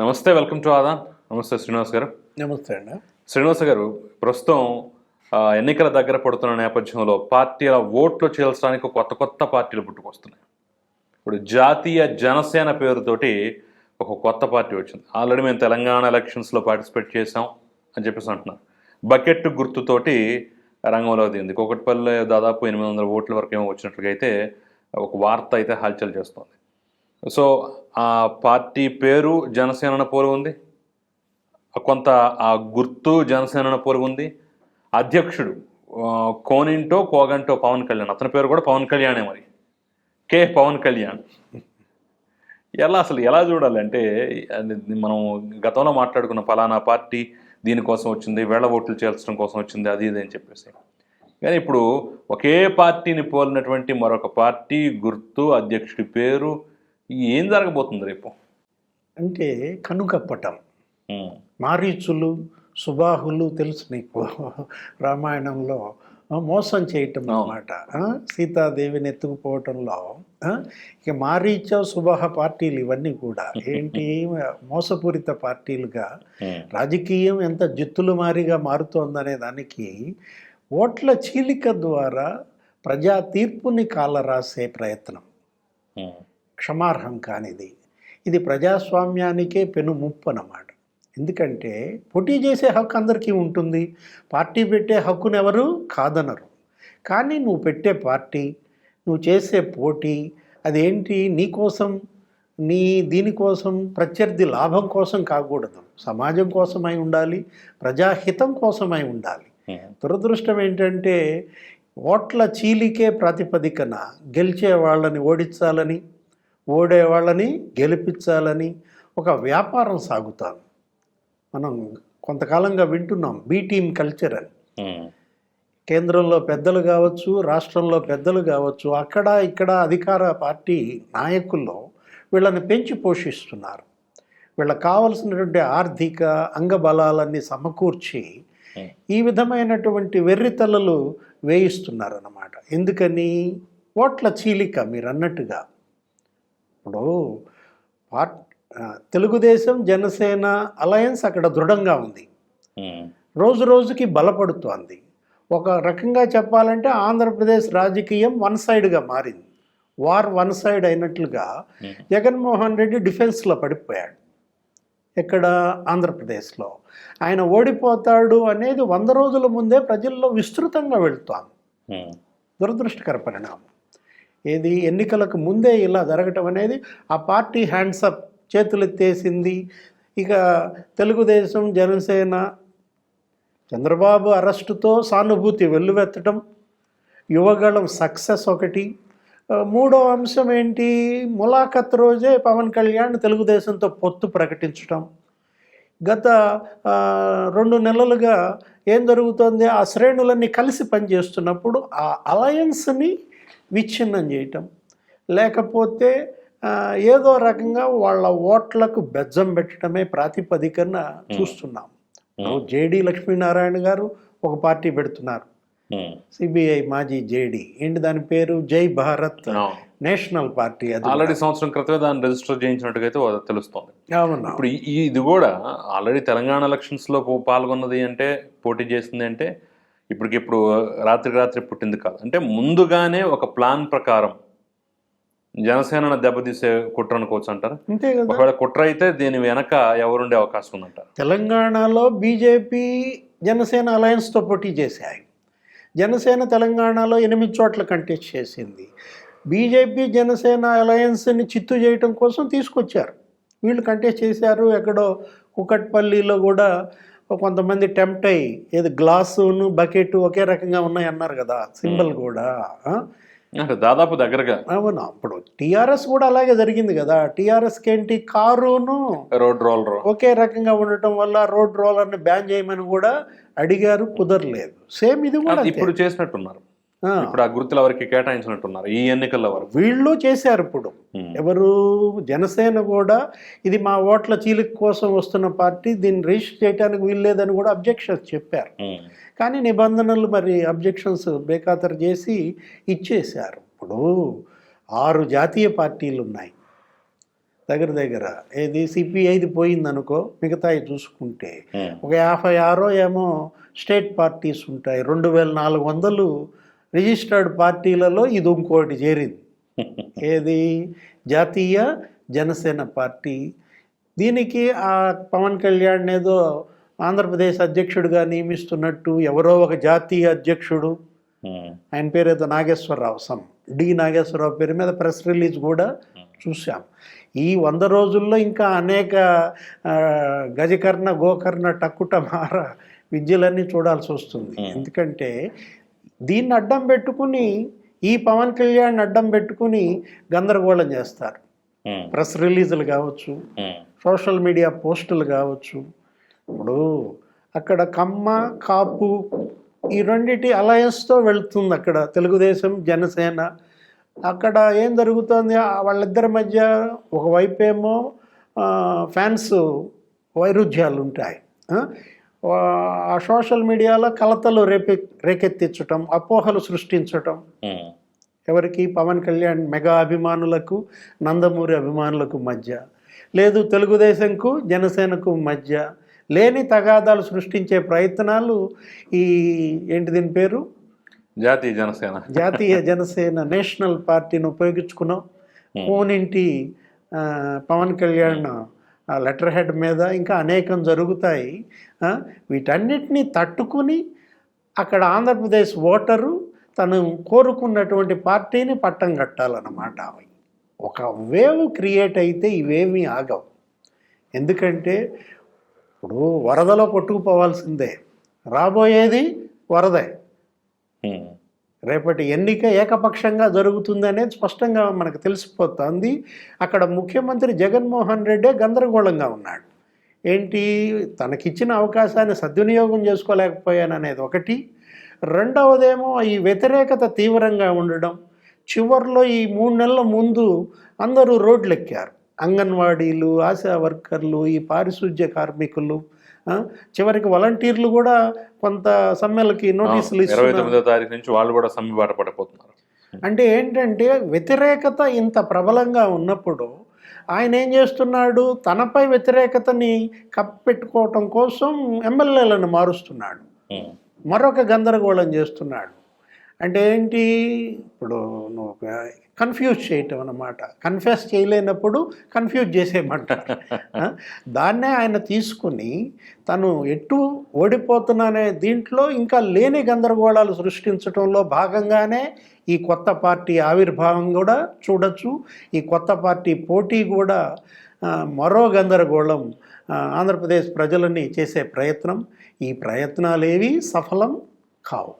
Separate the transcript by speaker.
Speaker 1: నమస్తే welcome to Aadan నమస్తే శ్రీనివాస్ గారు.
Speaker 2: నమస్తే అండి.
Speaker 1: శ్రీనివాస్ గారు ప్రస్తుతం ఎన్నికల దగ్గర పడుతున్న నేపథ్యంలో పార్టీల ఓట్లు చేల్చడానికి కొత్త కొత్త పార్టీలు పుట్టుకొస్తున్నాయి. ఇప్పుడు జాతీయ జనసేన పేరుతోటి ఒక కొత్త పార్టీ వచ్చింది. ఆల్రెడీ మేము తెలంగాణ ఎలక్షన్స్లో పార్టిసిపేట్ చేసాం అని చెప్పేసి అంటున్నారు. బకెట్ గుర్తుతోటి రంగంలో దిగింది. కోకట్పల్లి దాదాపు ఎనిమిది వందల ఓట్ల వరకు ఏమో వచ్చినట్లుగా అయితే ఒక వార్త అయితే హల్చల్ చేస్తోంది. సో ఆ పార్టీ పేరు జనసేన పోలి ఉంది. కొంత ఆ గుర్తు జనసేన పోలి ఉంది. అధ్యక్షుడు కోనింటో కోగంటో పవన్ కళ్యాణ్. అతని పేరు కూడా పవన్ కళ్యాణే మరి. కే పవన్ కళ్యాణ్. ఎలా అసలు ఎలా చూడాలి అంటే మనం గతంలో మాట్లాడుకున్న ఫలానా పార్టీ దీనికోసం వచ్చింది వేళ ఓట్లు చేర్చడం కోసం వచ్చింది అది ఇది అని చెప్పేసి. కానీ ఇప్పుడు ఒకే పార్టీని పోలినటువంటి మరొక పార్టీ గుర్తు అధ్యక్షుడి పేరు ఏం జరగబోతుంది రేపు?
Speaker 2: అంటే కనుకప్పటం మారీచులు సుబాహులు తెలుసు నీకు. రామాయణంలో మోసం చేయటం అన్నమాట. సీతాదేవిని ఎత్తుకుపోవటంలో ఇక మారీచ సుబాహ పార్టీలు ఇవన్నీ కూడా ఏంటి? మోసపూరిత పార్టీలుగా రాజకీయం ఎంత జిత్తులు మారిగా మారుతోందనే దానికి ఓట్ల చీలిక ద్వారా ప్రజా తీర్పుని కాలరాసే ప్రయత్నం. క్షమార్హం కానిది. ఇది ప్రజాస్వామ్యానికే పెను ముప్పు అన్నమాట ఎందుకంటే పోటీ చేసే హక్కు అందరికీ ఉంటుంది. పార్టీ పెట్టే హక్కును ఎవరు కాదనరు. కానీ నువ్వు పెట్టే పార్టీ నువ్వు చేసే పోటీ అదేంటి నీ కోసం? నీ దీనికోసం ప్రత్యర్థి లాభం కోసం కాకూడదు. సమాజం కోసమై ఉండాలి ప్రజాహితం కోసమై ఉండాలి. దురదృష్టం ఏంటంటే ఓట్ల చీలికే ప్రాతిపదికన గెలిచే వాళ్ళని ఓడించాలని ఓడే వాళ్ళని గెలిపించాలని ఒక వ్యాపారం సాగుతాను. మనం కొంతకాలంగా వింటున్నాం బీ టీమ్ కల్చర్ అని. కేంద్రంలో పెద్దలు కావచ్చు రాష్ట్రంలో పెద్దలు కావచ్చు అక్కడ ఇక్కడ అధికార పార్టీ నాయకుల్లో వీళ్ళని పెంచి పోషిస్తున్నారు. వీళ్ళకి కావలసినటువంటి ఆర్థిక అంగబలాలన్నీ సమకూర్చి ఈ విధమైనటువంటి వెర్రితలలు వేయిస్తున్నారన్నమాట. ఎందుకని? ఓట్ల చీలిక మీరు అన్నట్టుగా ఇప్పుడు పార్ట్ తెలుగుదేశం జనసేన అలయన్స్ అక్కడ దృఢంగా ఉంది. రోజు రోజుకి బలపడుతోంది. ఒక రకంగా చెప్పాలంటే ఆంధ్రప్రదేశ్ రాజకీయం వన్ సైడ్గా మారింది. వార్ వన్ సైడ్ అయినట్లుగా జగన్మోహన్ రెడ్డి డిఫెన్స్లో పడిపోయాడు. ఎక్కడ? ఆంధ్రప్రదేశ్లో. ఆయన ఓడిపోతాడు అనేది వంద రోజుల ముందే ప్రజల్లో విస్తృతంగా వెళుతోంది. దురదృష్టకర పరిణామం. ఏది? ఎన్నికలకు ముందే ఇలా జరగటం అనేది ఆ పార్టీ హ్యాండ్సప్ చేతులెత్తేసింది ఇక తెలుగుదేశం జనసేన చంద్రబాబు అరెస్టుతో సానుభూతి వెల్లువెత్తడం యువగళం సక్సెస్ ఒకటి. మూడో అంశం ఏంటి? ములాఖత్ రోజే పవన్ కళ్యాణ్ తెలుగుదేశంతో పొత్తు ప్రకటించడం గత రెండు నెలలుగా ఏం జరుగుతోంది? ఆ శ్రేణులన్నీ కలిసి పనిచేస్తున్నప్పుడు ఆ అలయన్స్ని విచ్ఛిన్నం చేయటం. లేకపోతే ఏదో రకంగా వాళ్ళ ఓట్లకు బెజ్జం పెట్టడమే ప్రాతిపదికన చూస్తున్నాం. జేడి లక్ష్మీనారాయణ గారు ఒక పార్టీ పెడుతున్నారు. సిబిఐ మాజీ జేడి. ఏంటి దాని పేరు? జై భారత్. నేషనల్ పార్టీ అది
Speaker 1: ఆల్రెడీ సంవత్సరం క్రితమే దాన్ని రిజిస్టర్ చేయించినట్టుగా అయితే తెలుస్తోంది.
Speaker 2: అవునా.
Speaker 1: ఇప్పుడు ఇది కూడా ఆల్రెడీ తెలంగాణ ఎలక్షన్స్లో పాల్గొన్నది అంటే పోటీ చేసింది అంటే ఇప్పటికిప్పుడు రాత్రికి రాత్రి పుట్టింది కాదు. అంటే ముందుగానే ఒక ప్లాన్ ప్రకారం జనసేనను దెబ్బతీసే కుట్ర అనుకోవచ్చు అంటారు? ఒకవేళ కుట్ర అయితే దీని వెనక ఎవరుండే అవకాశం ఉందంటారు?
Speaker 2: తెలంగాణలో బీజేపీ జనసేన అలయన్స్తో పోటీ చేశాయి. జనసేన తెలంగాణలో ఎనిమిది చోట్ల కంటెస్ట్ చేసింది. బీజేపీ జనసేన అలయన్స్ని చిత్తు చేయటం కోసం తీసుకొచ్చారు. వీళ్ళు కంటెస్ట్ చేశారు. ఎక్కడో కుకట్పల్లిలో కూడా కొంతమంది టెంప్ట్ అయ్యి ఏది గ్లాసును బకెట్ ఒకే రకంగా ఉన్నాయి అన్నారు కదా సింబల్ కూడా
Speaker 1: దాదాపు దగ్గరగా.
Speaker 2: అవును అప్పుడు టీఆర్ఎస్ కూడా అలాగే జరిగింది కదా టీఆర్ఎస్కి ఏంటి కారును
Speaker 1: రోడ్ రోలర్.
Speaker 2: ఒకే రకంగా ఉండటం వల్ల రోడ్ రోలర్ని బ్యాన్ చేయమని కూడా అడిగారు కుదరలేదు. సేమ్ ఇది కూడా.
Speaker 1: ఇప్పుడు చేసినట్టున్నారు. ఇప్పుడు ఆ గుర్తులు ఎవరికి కేటాయించినట్టున్నారు ఈ ఎన్నికల వరకు.
Speaker 2: వీళ్ళు చేశారు ఇప్పుడు. ఎవరు? జనసేన కూడా. ఇది మా ఓట్ల చీలిక కోసం వస్తున్న పార్టీ దీన్ని రిజిస్టర్ చేయడానికి వీల్లేదని కూడా అబ్జెక్షన్స్ చెప్పారు. కానీ నిబంధనలు మరి అబ్జెక్షన్స్ బేఖాతరు చేసి ఇచ్చేశారు. ఇప్పుడు ఆరు జాతీయ పార్టీలు ఉన్నాయి. దగ్గర దగ్గర ఏది? సిపిఐది పోయిందనుకో మిగతాయి చూసుకుంటే ఒక యాభై ఆరో ఏమో స్టేట్ పార్టీస్ ఉంటాయి. రెండు వేల నాలుగు వందలు రిజిస్టర్డ్ పార్టీలలో ఇది ఇంకోటి చేరింది. ఏది? జాతీయ జనసేన పార్టీ. దీనికి ఆ పవన్ కళ్యాణ్ ఏదో ఆంధ్రప్రదేశ్ అధ్యక్షుడిగా నియమిస్తున్నట్టు ఎవరో ఒక జాతీయ అధ్యక్షుడు.
Speaker 1: ఉమ్,
Speaker 2: ఆయన పేరు ఏదో నాగేశ్వరరావు సమ్ డి నాగేశ్వరరావు పేరు మీద ప్రెస్ రిలీజ్ కూడా చూసాం ఈ వంద రోజుల్లో ఇంకా అనేక గజకర్ణ గోకర్ణ టక్కుట మార విద్యలన్నీ చూడాల్సి వస్తుంది.
Speaker 1: Hmm.
Speaker 2: ఎందుకంటే దీన్ని అడ్డం పెట్టుకుని ఈ పవన్ కళ్యాణ్ అడ్డం పెట్టుకుని గందరగోళం చేస్తారు. ప్రెస్ రిలీజులు కావచ్చు సోషల్ మీడియా పోస్టులు కావచ్చు. ఇప్పుడు అక్కడ కమ్మ కాపు ఈ రెండిటి అలయన్స్తో వెళ్తుంది అక్కడ తెలుగుదేశం జనసేన. అక్కడ ఏం జరుగుతుంది? వాళ్ళిద్దరి మధ్య ఒకవైపు ఏమో ఫ్యాన్స్ వైరుధ్యాలు ఉంటాయి ఆ? సోషల్ మీడియాలో కలతలు రేపె రేకెత్తించటం అపోహలు సృష్టించటం. ఎవరికి? పవన్ కళ్యాణ్ మెగా అభిమానులకు నందమూరి అభిమానులకు మధ్య. లేదు తెలుగుదేశంకు జనసేనకు మధ్య. లేని తగాదాలు సృష్టించే ప్రయత్నాలు ఈ ఏంటి దీని పేరు?
Speaker 1: జాతీయ జనసేన.
Speaker 2: జాతీయ జనసేన నేషనల్ పార్టీని ఉపయోగించుకున్నాం. కోనింటి ఆ, పవన్ కళ్యాణ్ లెటర్ హెడ్ మీద ఇంకా అనేకం జరుగుతాయి. వీటన్నిటిని వీటన్నిటినీ తట్టుకుని అక్కడ ఆంధ్రప్రదేశ్ ఓటరు తను కోరుకున్నటువంటి పార్టీని పట్టం కట్టాలన్నమాట అవి ఒక వేవ్ క్రియేట్ అయితే ఇవేమీ ఆగవు. ఎందుకంటే ఇప్పుడు వరదలో కొట్టుకుపోవాల్సిందే. రాబోయేది వరదే. రేపటి ఎన్నిక ఏకపక్షంగా జరుగుతుందనేది స్పష్టంగా మనకు తెలిసిపోతుంది. అక్కడ ముఖ్యమంత్రి జగన్మోహన్ రెడ్డే గందరగోళంగా ఉన్నాడు. ఏంటి? తనకిచ్చిన అవకాశాన్ని సద్వినియోగం చేసుకోలేకపోయాననేది ఒకటి. రెండవదేమో ఈ వ్యతిరేకత తీవ్రంగా ఉండడం. చివరిలో ఈ మూడు నెలల ముందు అందరూ రోడ్లు ఎక్కారు అంగన్వాడీలు ఆశా వర్కర్లు ఈ పారిశుధ్య కార్మికులు చివరికి వాలంటీర్లు కూడా కొంత సమ్మెలకి నోటీసులు
Speaker 1: ఇరవై తొమ్మిదో తారీఖు నుంచి వాళ్ళు కూడా సమ్మె బాట పడిపోతున్నారు.
Speaker 2: అంటే ఏంటంటే వ్యతిరేకత ఇంత ప్రబలంగా ఉన్నప్పుడు ఆయన ఏం చేస్తున్నాడు? తనపై వ్యతిరేకతని కప్పెట్టుకోవటం కోసం ఎమ్మెల్యేలను మారుస్తున్నాడు. మరొక గందరగోళం చేస్తున్నాడు. అంటే ఏంటి? ఇప్పుడు నువ్వు కన్ఫ్యూజ్ చేయటం అన్నమాట. కన్ఫ్యూజ్ చేయలేనప్పుడు కన్ఫ్యూజ్ చేసేయమంటారు దాన్నే ఆయన తీసుకుని తను ఎటు ఓడిపోతున్నానే దీంట్లో ఇంకా లేని గందరగోళాలు సృష్టించడంలో భాగంగానే ఈ కొత్త పార్టీ ఆవిర్భావం కూడా చూడొచ్చు. ఈ కొత్త పార్టీ పోటీ కూడా మరో గందరగోళం ఆంధ్రప్రదేశ్ ప్రజలని చేసే ప్రయత్నం. ఈ ప్రయత్నాలేవి సఫలం కావు.